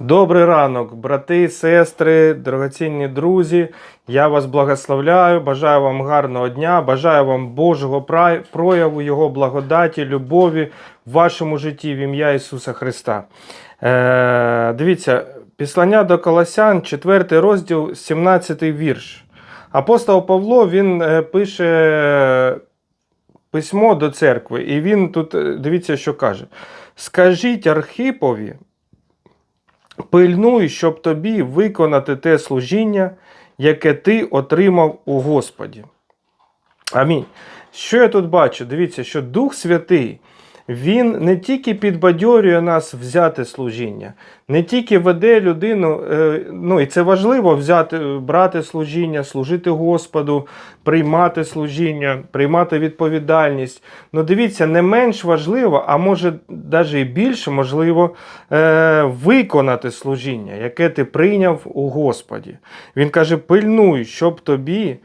Добрий ранок, брати, сестри, дорогоцінні друзі. Я вас благословляю, бажаю вам гарного дня, бажаю вам Божого прояву, Його благодаті, любові в вашому житті в ім'я Ісуса Христа. Е, дивіться, післання до Колосян, 4 розділ, 17 вірш. Апостол Павло він е, пише письмо до церкви, і він тут, е, дивіться, що каже: Скажіть Архипові, пильнуй, щоб тобі виконати те служіння, яке ти отримав у Господі. Амінь. Що я тут бачу? Дивіться, що Дух Святий, Він не тільки підбадьорює нас взяти служіння, не тільки веде людину, е, ну і це важливо взяти, брати служіння, служити Господу, приймати служіння, приймати відповідальність. Ну дивіться, не менш важливо, а може навіть і більше можливо е, виконати служіння, яке ти прийняв у Господі. Він каже: пильнуй, щоб тобі е,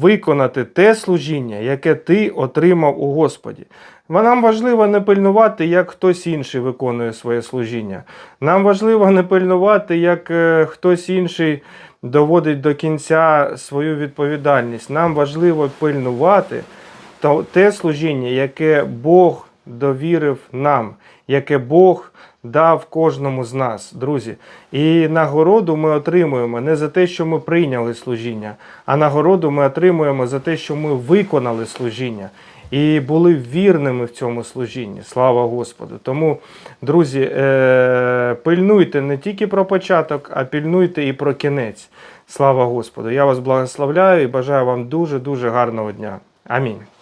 виконати те служіння, яке ти отримав у Господі. Нам важливо не пильнувати, як хтось інший виконує своє служіння. Нам важливо не пильнувати, як е, хтось інший доводить до кінця свою відповідальність. Нам важливо пильнувати те служіння, яке Бог довірив нам, яке Бог дав кожному з нас, друзі. І нагороду ми отримуємо не за те, що ми прийняли служіння, а нагороду ми отримуємо за те, що ми виконали служіння. І були вірними в цьому служінні. Слава Господу. Тому, друзі, е- пильнуйте не тільки про початок, а пильнуйте і про кінець. Слава Господу. Я вас благословляю і бажаю вам дуже-дуже гарного дня. Амінь.